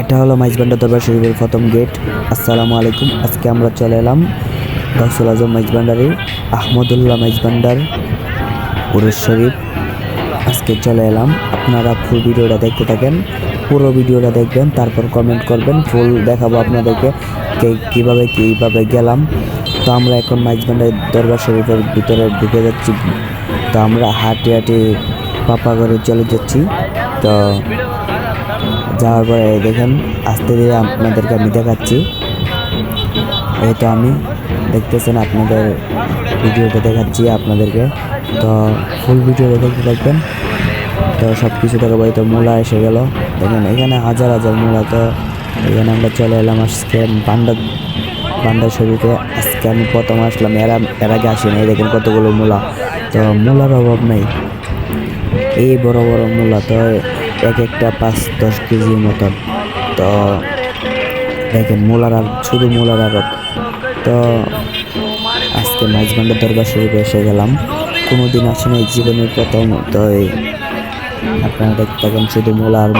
এটা হলো মাইজবান্ডা দরবার শরীফের প্রথম গেট। আসসালামু আলাইকুম। আজকে আমরা চলে এলাম গাউসুল আজম মাইজবান্ডারি আহমদুল্লাহ মাইজবান্ডার উরুস শরীফ। আজকে চলে এলাম। আপনারা ফুল ভিডিওটা দেখতে থাকেন, পুরো ভিডিওটা দেখবেন, তারপর কমেন্ট করবেন। ফুল দেখাবো আপনাদেরকে কে কীভাবে কীভাবে গেলাম। তো আমরা এখন মাইজবান্ডার দরবার শরীফের ভিতরে ঢুকে যাচ্ছি। তো আমরা হাঁটি হাঁটি ঘরে চলে যাচ্ছি। তো যাওয়ার পরে দেখেন, আস্তে ধীরে আপনাদেরকে আমি দেখাচ্ছি। এই তো আমি দেখতেছেন আপনাদের ভিডিওটা দেখাচ্ছি আপনাদেরকে। তো ফুল ভিডিওটা দেখতে থাকবেন। তো সব কিছু দেখাবো এই তো মূলা এসে গেল। দেখেন, এখানে হাজার হাজার মূলা তো এখানে আমরা চলে এলাম আজকে বান্ডা বান্ডা শরীফে আজকে আমি প্রথম আসলাম, এরা এর আগে আসিনি। দেখেন কতগুলো মূলা। তো মূলার অভাব নেই। এই বড় বড় মূলা তো এক একটা পাঁচ, দশ কেজির মতন তো দেখেন মূলার আর শুধু মূলার আরত তো আজকে মাঝবান্ডার দরবার শরীফে এসে গেলাম। কোনো দিন নাই, জীবনের প্রথম। তো আপনারা দেখতে থাকেন শুধু মূলার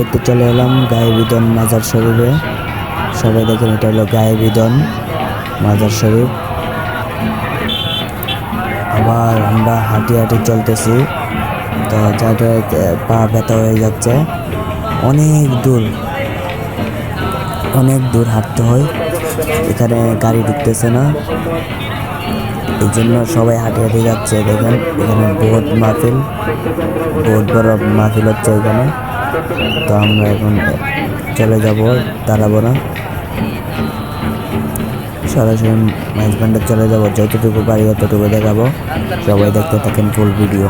দেখতে চলে এলাম গায়ে বিদন মাজার শরীফে। সবাই দেখেন, এটা হলো গায়ে বিদন মাজার শরীফ। আবার আমরা হাঁটি হাঁটি চলতেছি। তো যাতে পা ব্যথা হয়ে যাচ্ছে। অনেক দূর অনেক দূর হাঁটতে হয়। এখানে গাড়ি ঢুকতেছে না। এই জন্য সবাই হাঁটি হাঁটি যাচ্ছে, দেখেন। এখানে বহুত মাহফিল বহুত বড় মাহফিল হচ্ছে এখানে। তো আমরা এখন চলে যাব, দাঁড়াবো না। সরাসরি ম্যানেজমেন্টে চলে যাব, যতটুকু পারি ততটুকু দেখাবো। সবাই দেখতে থাকেন ফুল ভিডিও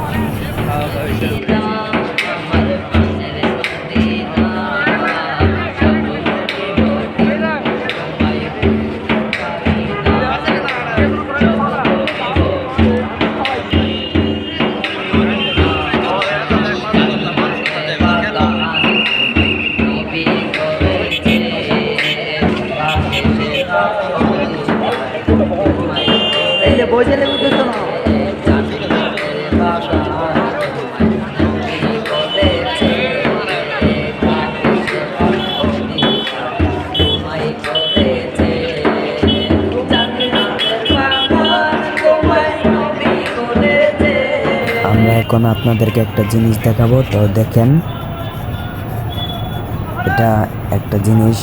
আপনাদেরকে একটা জিনিস দেখাবো। তো দেখেন, এটা একটা জিনিস।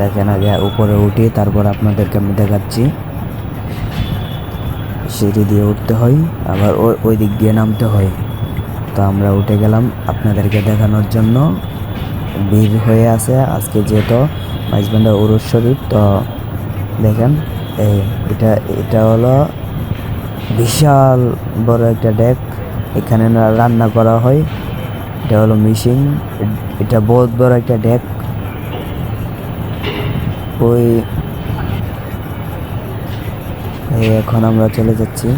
দেখেন আগে উপরে উঠি তারপর আপনাদেরকে আমি দেখাচ্ছি। সিঁড়ি দিয়ে উঠতে হয়, আবার ওই ওই দিক দিয়ে নামতে হয়। তো আমরা উঠে গেলাম আপনাদেরকে দেখানোর জন্য। ভিড় হয়ে আছে আজকে যেহেতু মাইজবান্ডার উরুস শরীফ, তো দেখেন, এই এটা এটা হলো বিশাল বড় একটা ডেক। এখানে রান্না করা হয়। এটা হলো মিশিং এটা বহুত বড় একটা ডেক। ওই এখন আমরা চলে যাচ্ছি।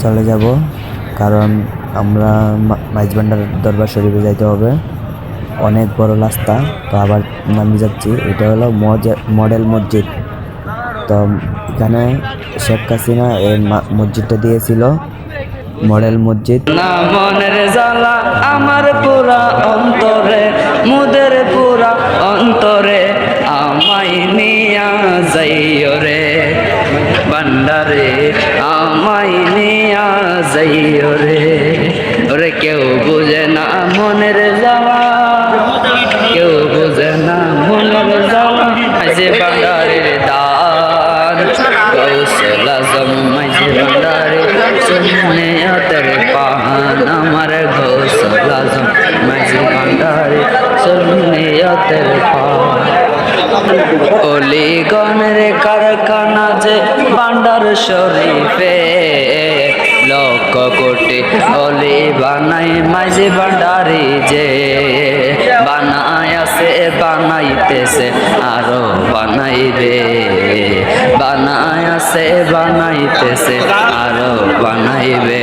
চলে যাব, কারণ আমরা মা- মাইজবান্ডার দরবার শরীফে যাইতে হবে। অনেক বড় রাস্তা, তো আবার নামি যাচ্ছি। এটা হলো মডেল মসজিদ। তো এখানে শেখ হাসিনা এই মসজিদটা দিয়েছিল, মডেল মসজিদ। না মনের জ্বালা আমার পুরা অন্তরে, মুদের পুরা অন্তরে, আমায় নিয়া যাইও রে। বান্ডারে আমায় নিয়া যাইও রে। ওরে কেউ বুঝে না মনের শরীফে লক্ষ কোটি অলি বানাই মাঝে ভান্ডারি যে বানাই আছে বানাই বানাইতেছে আরও বানাইবে। বানায় আছে বানাইতেছে আরও বানাইবে।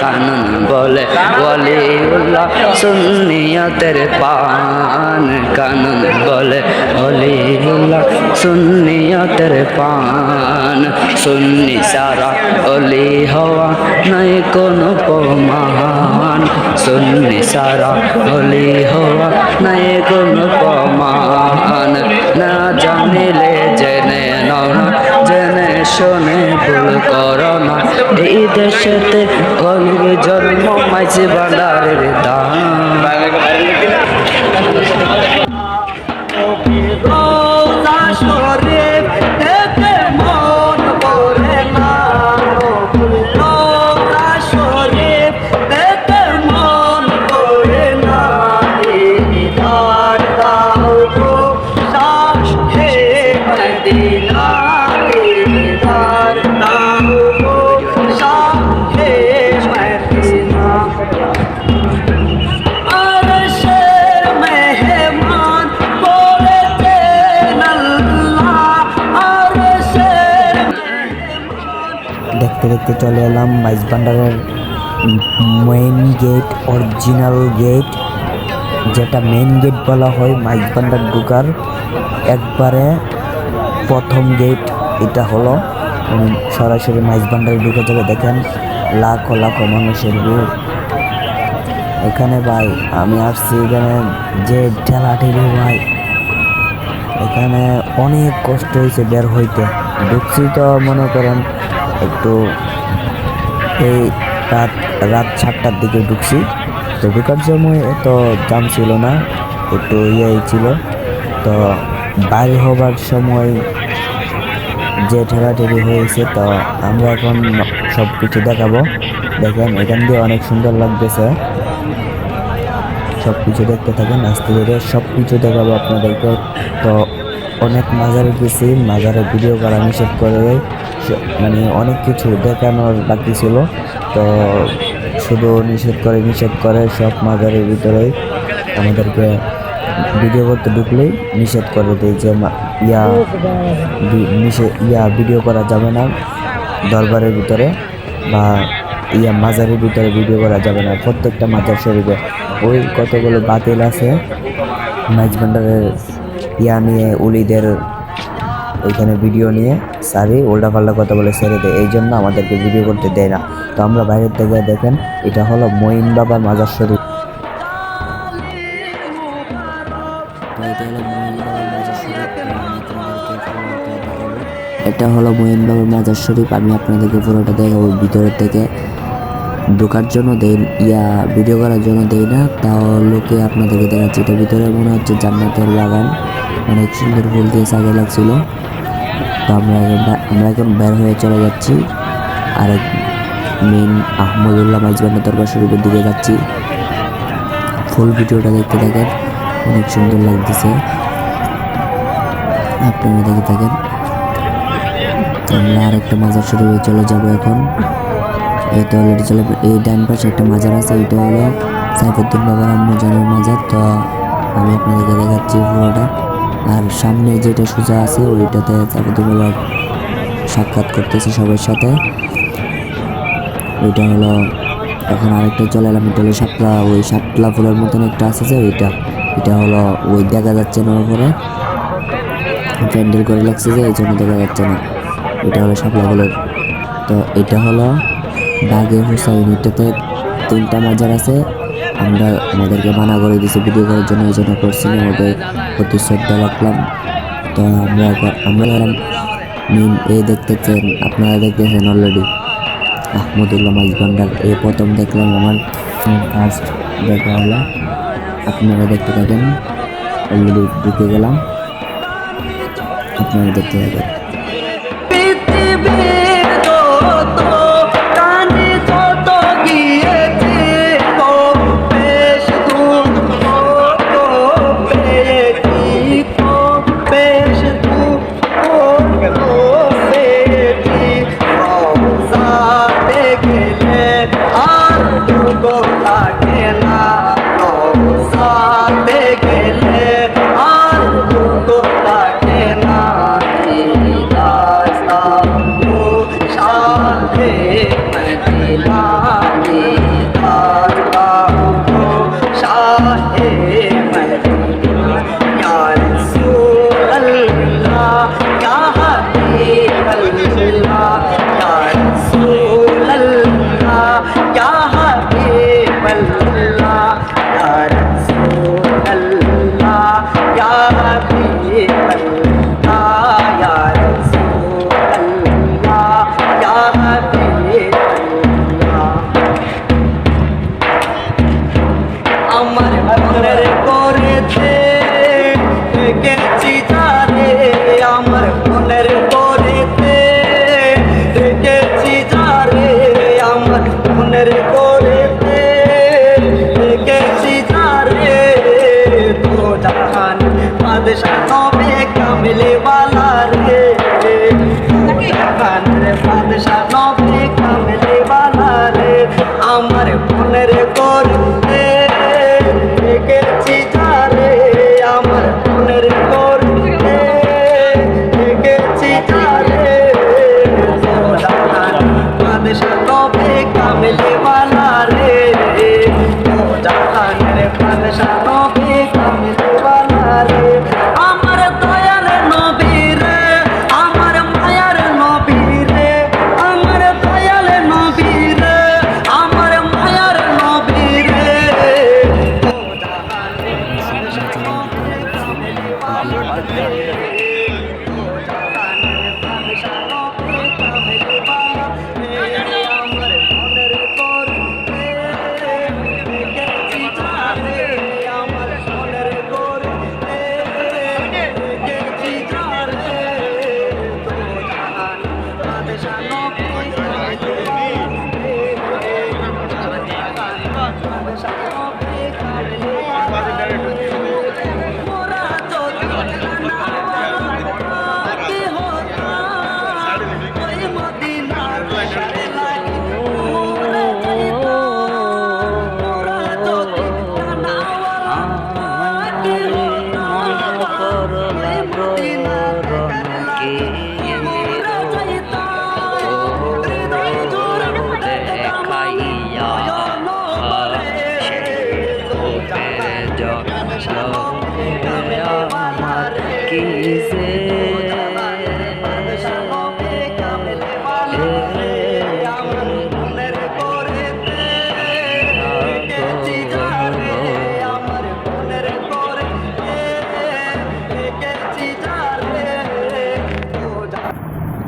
কানুন বলে ওলিউল্লাহ সুন্নিয়তের পান। কানুন বলে ওলিউল্লাহ সুন্নিয়তের পান। সুন্নি সারা অলি হওয়া নাই কোনো প্রমাণ। সুন্নি সারা অলি হওয়া নাই কোনো প্রমাণ না জানিলে জেনে নাও না, জেনে শোনে ভুল করো না। এই দেশেতে কলিগ জন্ম মাইছে ভান্ডারের দান। দেখতে চলে এলাম মাইজ ভান্ডারের মেইন গেট অরিজিনাল গেট যেটা মেইন গেট বলা হয় মাইজ ভান্ডার ঢুকার। একবারে প্রথম গেট এটা হলো। সরাসরি মাইজ ভান্ডারে ঢুকে যাবে দেখেন, লাখো লাখো মানুষের ভিড়। এখানে ভাই, আমি আসছি এখানে যে ঠেলা ঠেলি ভাই, এখানে অনেক কষ্ট হয়েছে বের হইতে। ঢুকছি তো মনে করেন একটু এই রাত রাত সাতটার দিকে ঢুকছি। তো ঢুকার সময় এত জাম ছিল না, একটু ইয়ে ছিল। তো বাইরে হবার সময় যে ঠেলাঠেলি হয়েছে, তো আমরা এখন সব কিছু দেখাবো। দেখেন, এখান দিয়ে অনেক সুন্দর লাগতেছে। সব কিছু দেখতে থাকেন, আস্তে ধীরে সব কিছু দেখাবো আপনাদেরকে। তো অনেক মাজারে গেছি, মাজারে ভিডিও করা নিষেধ করে মানে অনেক কিছু দেখানোর বাকি ছিল। তো শুধু নিষেধ করে নিষেধ করে সব মাজারের ভিতরেই আমাদেরকে ভিডিও করতে ঢুকলেই নিষেধ করে দেয় যে ইয়া ইয়া ভিডিও করা যাবে না দরবারের ভিতরে বা ইয়া মাজারের ভিতরে ভিডিও করা যাবে না। প্রত্যেকটা মাজার শরীফে ওই কতগুলো বাতিল আছে মাইজ ভান্ডারের ইয়া নিয়ে, উলিদের ওইখানে ভিডিও নিয়ে সারি উল্টা পাল্টা কথা বলে ছেড়ে দেয়। এই জন্য আমাদেরকে ভিডিও করতে দেয় না। তো আমরা বাইরের থেকে দেখেন, এটা হলো মঈন বাবার মাজার শরীফ এটা হলো মঈন বাবার মাজার শরীফ। আমি আপনাদেরকে পুরোটা দেখাবো ভিতরের থেকে। ঢোকার জন্য দেই, ইয়া ভিডিও করার জন্য দেই না। তাও লোকে আপনাদেরকে দেখাচ্ছি। এটা ভিতরে মনে হচ্ছে জান্নাতের বাগান। অনেক সুন্দর ফুল দিয়ে সাজা লাগছিল। তো আমরা আমরা এখন বের হয়ে চলে যাচ্ছি। আরেক মেন আহমদুল্লাহ মাইজবান্না দরবার শরীফের দিকে যাচ্ছি। ফুল ভিডিওটা দেখতে থাকেন, অনেক সুন্দর লাগতেছে। আপনারা দেখে থাকেন। আমরা আরেকটা মাজার শরীফে চলে যাব এখন। এই তো অলরেডি চলে এই ডান পাশে একটা মাজার আছে এটা হলো সাইফুদ্দিন বাবার আম্মুজানের মাজার। তো আমি আপনাদেরকে দেখাচ্ছি পুরোটা। আর সামনে যেটা সোজা আছে, ওইটাতে সাইফুদ্দিন সাক্ষাৎ করতেছে সবার সাথে। ওইটা হলো এখন আরেকটা চলে এলাম এটা হলো শাপলা, ওই শাপলা ফুলের মতন একটা আছে যে ওইটা। এটা হলো ওই দেখা যাচ্ছে না ওপরে প্যান্ডেল করে লাগছে যে, এই জন্য দেখা যাচ্ছে না। এটা হলো শাপলা ফুলের। তো এটা হলো বাঘে হুসাইন, এটাতে তিনটা মাজার আছে। আমরা আমাদেরকে মানা করে দিয়েছি ভিডিও করার জন্য এই জন্য করছি না, ওদের প্রতি শ্রদ্ধা রাখলাম। তো আমরা আমরা এলাম মেন এই দেখতেছেন, আপনারা দেখতেছেন অলরেডি আহমদুল্লাহ মাইজ ভান্ডার, এই প্রথম দেখলাম আমার ফার্স্ট দেখা হলো। আপনারা দেখতে থাকেন অলরেডি ঢুকে গেলাম। আপনারা দেখতে থাকেন। ছেলেওয়ালা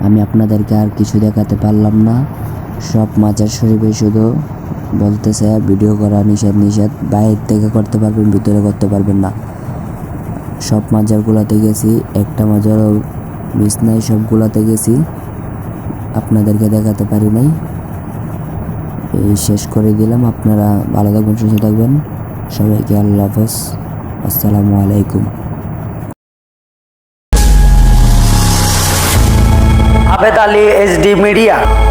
আমি আপনাদেরকে আর কিছু দেখাতে পারলাম না। সব মাজার শরীফে শুধু বলতেছে, ভিডিও করা নিষেধ নিষেধ। বাইরে থেকে করতে পারবেন, ভিতরে করতে পারবেন না। সব মাজারগুলাতে গেছি, একটা মাজারও মিস নাই, সবগুলাতে গেছি। আপনাদেরকে দেখাতে পারি নাই। এই শেষ করে দিলাম। আপনারা ভালো থাকবেন, সুস্থ থাকবেন। সবাইকে আল্লাহ হাফেজ। আসসালামু আলাইকুম। Abed Ali SD media.